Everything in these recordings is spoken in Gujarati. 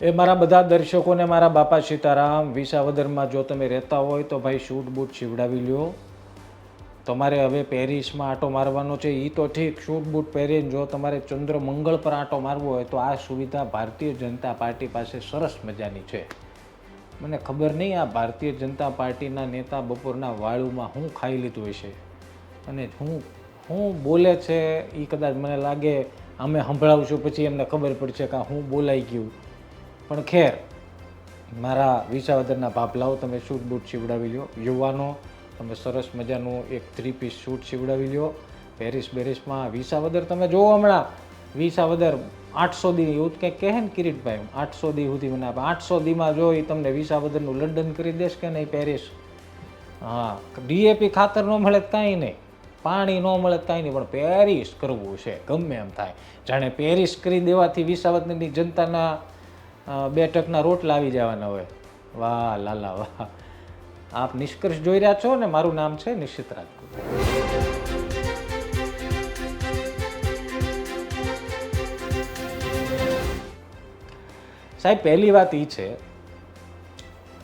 એ મારા બધા દર્શકોને મારા બાપા સીતારામ, વિસાવદરમાં જો તમે રહેતા હોય તો ભાઈ શૂટ બૂટ સીવડાવી લ્યો. તમારે હવે પેરિસમાં આંટો મારવાનો છે એ તો ઠીક. શૂટ બૂટ પહેરીને જો તમારે ચંદ્ર મંગળ પર આંટો મારવો હોય તો આ સુવિધા ભારતીય જનતા પાર્ટી પાસે સરસ મજાની છે. મને ખબર નહીં આ ભારતીય જનતા પાર્ટીના નેતા બપોરના વાળુમાં હું ખાઈ લીધું હશે. અને હું હું બોલે છે એ કદાચ મને લાગે અમે સંભળાવશું, પછી એમને ખબર પડશે કે હું બોલાઈ ગયું. પણ ખેર, મારા વિસાવદરના ભાભલાઓ તમે શૂટ બૂટ સીવડાવી લો યુવાનો, તમે સરસ મજાનું એક થ્રી પીસ શૂટ સીવડાવી લો પેરિસ બેરિસમાં વિસાવદર, તમે જોવો હમણાં, વિસાવદર આઠસો દી એવું કંઈક કહે ને કિરીટભાઈ, આઠસો દી સુધી મને આપે. આઠસો દીમાં જો એ તમને વિસાવદરનું લંડન કરી દેશ કે નહીં પેરિસ? હા ડીએપી ખાતર ન મળે કાંઈ નહીં. પાણી ન મળે કાંઈ નહીં, પણ પેરિસ કરવું છે, ગમે એમ થાય. જાણે પેરિસ કરી દેવાથી વિસાવદરની જનતાના બે ટકના રોટલા આવી જવાના હોય. વાહ, લાલા, વાહ. આપ નિષ્કર્ષ જોઈ રહ્યા છો ને મારું નામ છે નિશ્ચિત રાજપૂત સાહેબ, પહેલી વાત એ છે.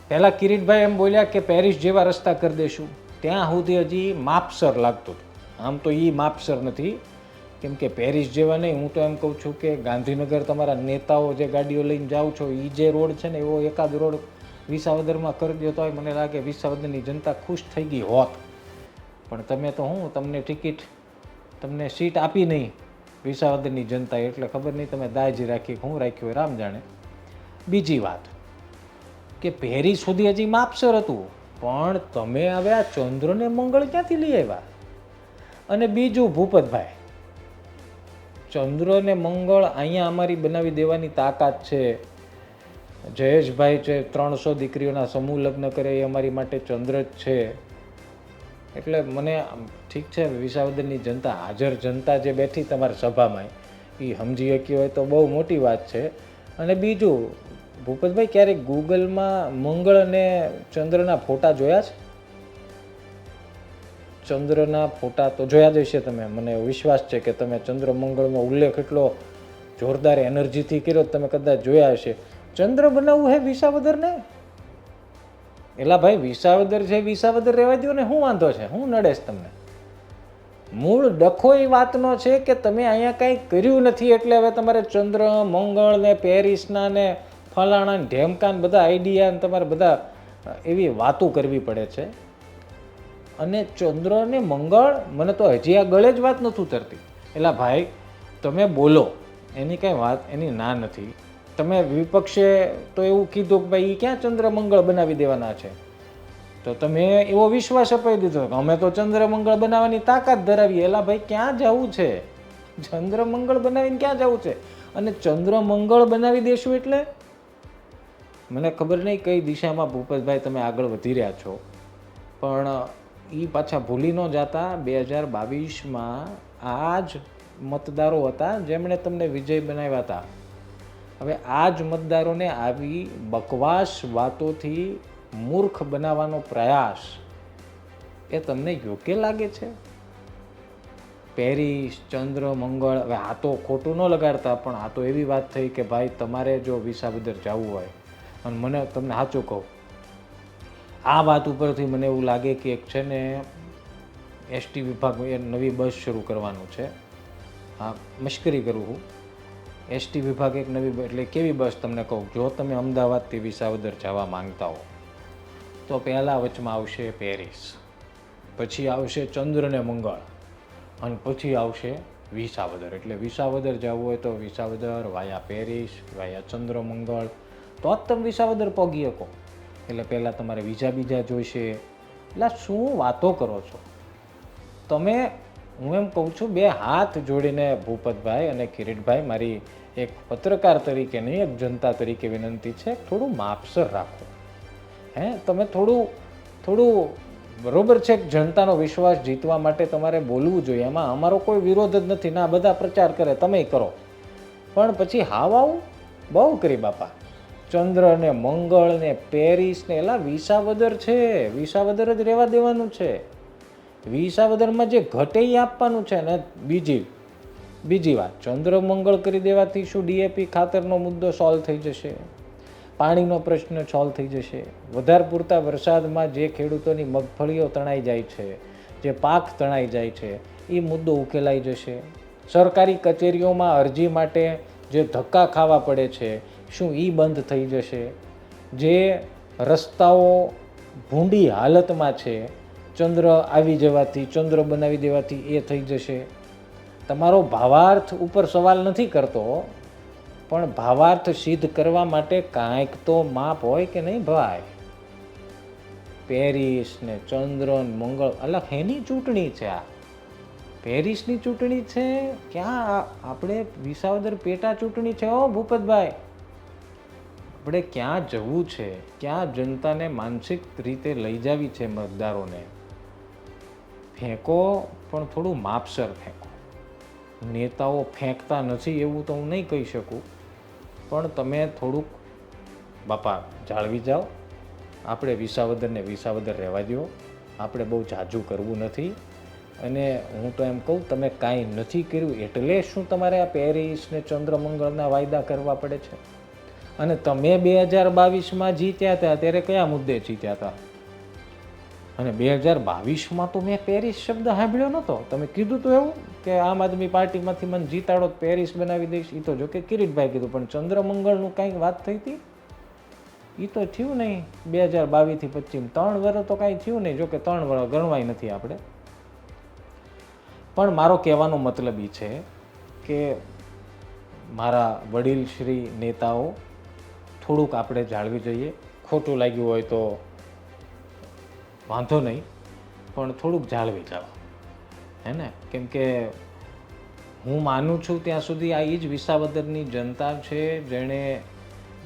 પહેલાં કિરીટભાઈ એમ બોલ્યા કે પેરિસ જેવા રસ્તા કરી દઈશું ત્યાં સુધી હજી માપસર લાગતું આમ તો એ માપસર નથી. કેમ કે પેરિસ જેવા નહીં, હું તો એમ કહું છું કે ગાંધીનગર તમારા નેતાઓ જે ગાડીઓ લઈને જાઓ છો એ જે રોડ છે ને, એવો એકાદ રોડ વિસાવદરમાં કરી દો તોય મને લાગે વિસાવદરની જનતા ખુશ થઈ ગઈ હોત. પણ તમે તો હું, તમને ટિકિટ, તમને સીટ આપી નહીં વિસાવદરની જનતા, એટલે ખબર નહીં તમે દાજી રાખી હું રાખ્યું હોય, રામ જાણે. બીજી વાત કે પેરિસ સુધી હજી માપસર હતું, પણ તમે હવે આ ચંદ્રને મંગળ ક્યાંથી લઈ આવ્યા? અને બીજું ભૂપતભાઈ ચંદ્ર ને મંગળ અહીંયા અમારી બનાવી દેવાની તાકાત છે. જયેશભાઈ છે, ત્રણસો દીકરીઓના સમૂહ લગ્ન કરે એ અમારી માટે ચંદ્ર જ છે. એટલે મને ઠીક છે, વિસાવદરની જનતા, હાજર જનતા જે બેઠી તમારી સભામાં એ સમજી શકી હોય તો બહુ મોટી વાત છે. અને બીજું, ભૂપતભાઈ ક્યારેક ગૂગલમાં મંગળ અને ચંદ્રના ફોટા જોયા છે? ચંદ્રના ફોટા તો જોયા જ હશે તમે. મને વિશ્વાસ છે કે તમે ચંદ્ર મંગળનો ઉલ્લેખ એટલો જોરદાર એનર્જીથી કર્યો તમે કદાચ જોયા હશે. ચંદ્ર બનાવવું હે વિસાવદરને? એલા ભાઈ, વિસાવદર છે, વિસાવદર રહેવા દો ને શું વાંધો છે? હું નડેશ તમને. મૂળ ડખો એ વાતનો છે કે તમે અહીંયા કાંઈ કર્યું નથી એટલે હવે તમારે ચંદ્ર, મંગળ ને પેરિસના ને ફલાણા ઢેમકાન બધા આઈડિયા ને તમારે બધા એવી વાતો કરવી પડે છે. અને ચંદ્ર ને મંગળ, મને તો હજી આ ગળે જ વાત નથી ઉતરતી. એલા ભાઈ, તમે બોલો. એની કાંઈ વાત, એની ના નથી. તમે વિપક્ષે તો એવું કીધું કે ભાઈ એ ક્યાં ચંદ્ર, મંગળ બનાવી દેવાના છે? તો તમે એવો વિશ્વાસ અપાઈ દીધો કે અમે તો ચંદ્ર, મંગળ બનાવવાની તાકાત ધરાવીએ. એલા ભાઈ, ક્યાં જવું છે? ચંદ્ર, મંગળ બનાવીને ક્યાં જવું છે? અને ચંદ્ર, મંગળ બનાવી દેશું એટલે? મને ખબર નહીં કઈ દિશામાં ભૂપતભાઈ તમે આગળ વધી રહ્યા છો. પણ એ પાછા ભૂલી ન જાતા બે હજાર બાવીસમાં આ જ મતદારો હતા જેમણે તમને વિજય બનાવ્યા હતા. હવે આ જ મતદારોને આવી બકવાસ વાતોથી મૂર્ખ બનાવવાનો પ્રયાસ એ તમને યોગ્ય લાગે છે? પેરિસ ચંદ્ર મંગળ હવે આ તો ખોટું ન લગાડતા, પણ આ તો એવી વાત થઈ કે ભાઈ તમારે જો વિસાવદર જવું હોય. અને મને તમને સાચું કહું આ વાત ઉપરથી મને એવું લાગે કે એક છે ને, એસટી વિભાગ નવી બસ શરૂ કરવાનું છે. હા, મશ્કરી કરું હું. એસટી વિભાગ એક નવી એટલે કેવી બસ તમને કહું? જો તમે અમદાવાદથી વિસાવદર જવા માંગતા હો, તો પહેલાં વચમાં આવશે પેરિસ, પછી આવશે ચંદ્ર ને મંગળ, અને પછી આવશે વિસાવદર. એટલે વિસાવદર જવું હોય તો વિસાવદર, વાયા પેરિસ, વાયા ચંદ્ર મંગળ. તો જ તમે વિસાવદર પગી શકો. એટલે પહેલાં તમારે બીજા બીજા જોઈશે. એટલે શું વાતો કરો છો? તમે, હું એમ કહું છું, બે હાથ જોડીને ભૂપતભાઈ અને કિરીટભાઈ મારી એક પત્રકાર તરીકે નહીં, એક જનતા તરીકે વિનંતી છે, થોડું માપસર રાખો. હે, તમે થોડું થોડું બરોબર છે જનતાનો વિશ્વાસ જીતવા માટે તમારે બોલવું જોઈએ. એમાં અમારો કોઈ વિરોધ જ નથી ના બધા પ્રચાર કરે, તમે કરો. પણ પછી હાવ આવું? બહુ કરી બાપા. ચંદ્ર ને મંગળ ને પેરિસ ને એલા વિસાવદર છે. વિસાવદર જ રહેવા દેવાનું છે. વિસાવદરમાં જે ઘટે આપવાનું છે ને બીજી બીજી વાત. ચંદ્ર મંગળ કરી દેવાથી શું ડીએપી ખાતરનો મુદ્દો સોલ્વ થઈ જશે? પાણીનો પ્રશ્ન સોલ્વ થઈ જશે. વધારે પૂરતા વરસાદમાં જે ખેડૂતોની મગફળીઓ તણાઈ જાય છે, જે પાક તણાઈ જાય છે એ મુદ્દો ઉકેલાઈ જશે. સરકારી કચેરીઓમાં અરજી માટે જે ધક્કા ખાવા પડે છે, શું એ બંધ થઈ જશે? જે રસ્તાઓ ભૂંડી હાલતમાં છે, ચંદ્ર આવી જવાથી, ચંદ્ર બનાવી દેવાથી એ થઈ જશે. તમારો ભાવાર્થ ઉપર સવાલ નથી કરતો, પણ ભાવાર્થ સિદ્ધ કરવા માટે કાંઈક તો માપ હોય કે નહીં ભાઈ? પેરિસ ને ચંદ્ર મંગળ અલગ એની ચૂંટણી છે આ. પેરિસની ચૂંટણી છે? ક્યાં આપણે વિસાવદર પેટા ચૂંટણી છે? ઓ ભૂપતભાઈ, આપણે ક્યાં જવું છે? ક્યાં જનતાને માનસિક રીતે લઈ જાવી છે મતદારોને? ફેંકો, પણ થોડું માપસર ફેંકો. નેતાઓ ફેંકતા નથી એવું તો હું નહીં કહી શકું. પણ તમે થોડુંક, બાપા, જાળવી જાઓ. આપણે વિસાવદરને વિસાવદર રહેવા દો આપણે બહુ જાજુ કરવું નથી. અને હું તો એમ કહું, તમે કાંઈ નથી કર્યું એટલે શું તમારે આ પેરિસ ને ચંદ્રમંગળના વાયદા કરવા પડે છે? અને તમે બે હજાર બાવીસમાં જીત્યા હતા, ત્યારે કયા મુદ્દે જીત્યા હતા? અને બે હજાર બાવીસમાં તો મેં પેરિસ શબ્દ સાંભળ્યો નહોતો. તમે કીધું તો એવું કે આમ આદમી પાર્ટીમાંથી મને જીતાડો પેરિસ બનાવી દઈશ. એ તો જો કે કિરીટભાઈ કીધું, પણ ચંદ્રમંગળનું કાંઈક વાત થઈ હતી? એ તો થયું નહીં. બે હજાર બાવીસથી પચીસ ત્રણ વર્ષ તો કાંઈ થયું નહીં, જો કે ત્રણ વર્ષ ગણવાય નથી આપણે. પણ મારો કહેવાનો મતલબ એ છે કે મારા વડીલ શ્રી નેતાઓ થોડુંક આપણે જાળવી જોઈએ. ખોટું લાગ્યું હોય તો વાંધો નહીં, પણ થોડુંક જાળવી જાઓ. હે ને? કેમ કે હું માનું છું ત્યાં સુધી આ એ જ વિસાવદરની જનતા છે જેણે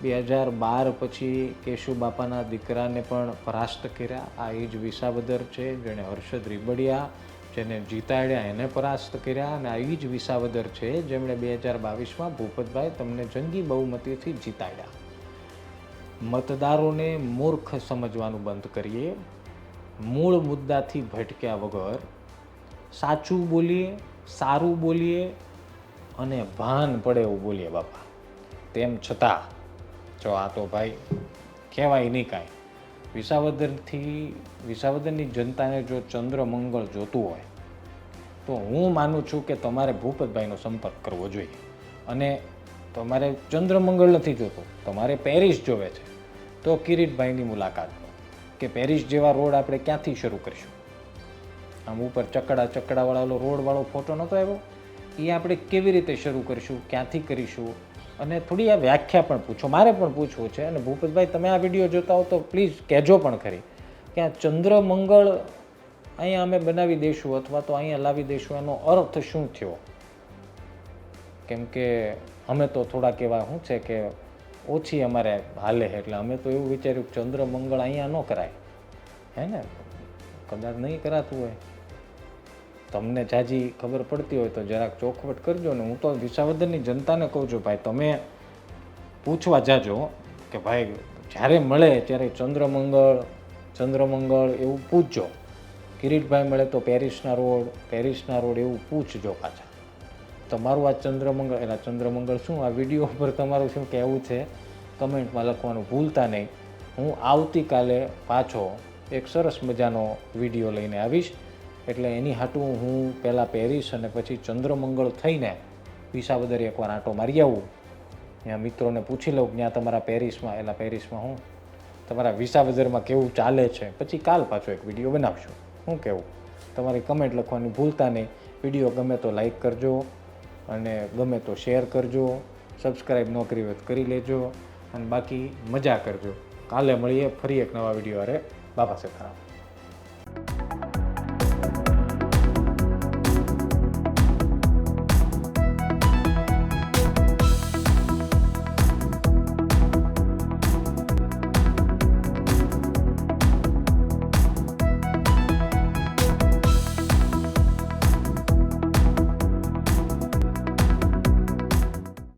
બે હજાર બાર પછી કેશુ બાપાના દીકરાને પણ પરાસ્ત કર્યા. આ એ જ વિસાવદર છે જેણે હર્ષદ રીબડિયા જેને જીતાડ્યા, એને પરાસ્ત કર્યા અને આવી જ વિસાવદર છે જેમણે બે હજાર બાવીસમાં ભૂપતભાઈ તમને જંગી બહુમતીથી જીતાડ્યા. મતદારોને મૂર્ખ સમજવાનું બંધ કરીએ. મૂળ મુદ્દાથી ભટક્યા વગર સાચું બોલીએ, સારું બોલીએ અને ભાન પડે એવું બોલીએ બાપા. તેમ છતાં, જો આ તો ભાઈ કહેવાય નહીં કાંઈ. વિસાવદરથી વિસાવદરની જનતાને જો ચંદ્ર મંગળ જોતું હોય, તો હું માનું છું કે તમારે ભૂપતભાઈનો સંપર્ક કરવો જોઈએ. અને તમારે ચંદ્રમંગળ નથી જોતો, તમારે પેરિસ જોવે છે. તો કિરીટભાઈની મુલાકાત લો, કે પેરિસ જેવા રોડ આપણે ક્યાંથી શરૂ કરીશું? આમ ઉપર ચકડા ચકડાવાળો રોડવાળો ફોટો નહોતો આવ્યો? એ આપણે કેવી રીતે શરૂ કરીશું? ક્યાંથી કરીશું? અને થોડી આ વ્યાખ્યા પણ પૂછો. મારે પણ પૂછવું છે અને ભૂપતભાઈ, તમે આ વીડિયો જોતા હો તો પ્લીઝ કહેજો પણ ખરી કે આ ચંદ્ર મંગળ અહીંયા અમે બનાવી દઈશું અથવા તો અહીંયા લાવી દઈશું એનો અર્થ શું થયો? કેમ કે અમે તો થોડાક એવા શું છે કે ઓછી અમારે હાલે એટલે અમે તો એવું વિચાર્યું ચંદ્ર મંગળ અહીંયા ન કરાય. હે ને? કદાચ નહીં કરાતું હોય. તમને જાજી ખબર પડતી હોય તો જરાક ચોખવટ કરજો ને હું તો વિસાવદરની જનતાને કહું છું, ભાઈ, તમે પૂછવા જાજો કે ભાઈ, જ્યારે મળે ત્યારે ચંદ્રમંગળ ચંદ્રમંગળ એવું પૂછજો. કિરીટભાઈ મળે તો પેરિસના રોડ પેરિસના રોડ એવું પૂછજો પાછા. તમારું આ ચંદ્રમંગળ એના ચંદ્રમંગળ શું? આ વીડિયો ઉપર તમારું શું કહેવું છે? કમેન્ટમાં લખવાનું ભૂલતા નહીં. હું આવતીકાલે પાછો એક સરસ મજાનો વીડિયો લઈને આવીશ. એટલે એની હાટું હું પહેલાં પહેરીશ અને પછી ચંદ્રમંગળ થઈને વિસાવદર એકવાર આંટો મારી આવું. ત્યાં મિત્રોને પૂછી લઉં ત્યાં તમારા પેરિસમાં, એલા પેરિસમાં હું? તમારા વિસાવદરમાં કેવું ચાલે છે? પછી કાલ પાછો એક વીડિયો બનાવશું. હું કેવું? તમારી કમેન્ટ લખવાની ભૂલતા નહીં. વીડિયો ગમે તો લાઈક કરજો અને ગમે તો શેર કરજો. સબસ્ક્રાઈબ ન કરી કરી લેજો અને બાકી મજા કરજો. કાલે મળીએ ફરી એક નવા વીડિયો અરે બાબા સીતારામ.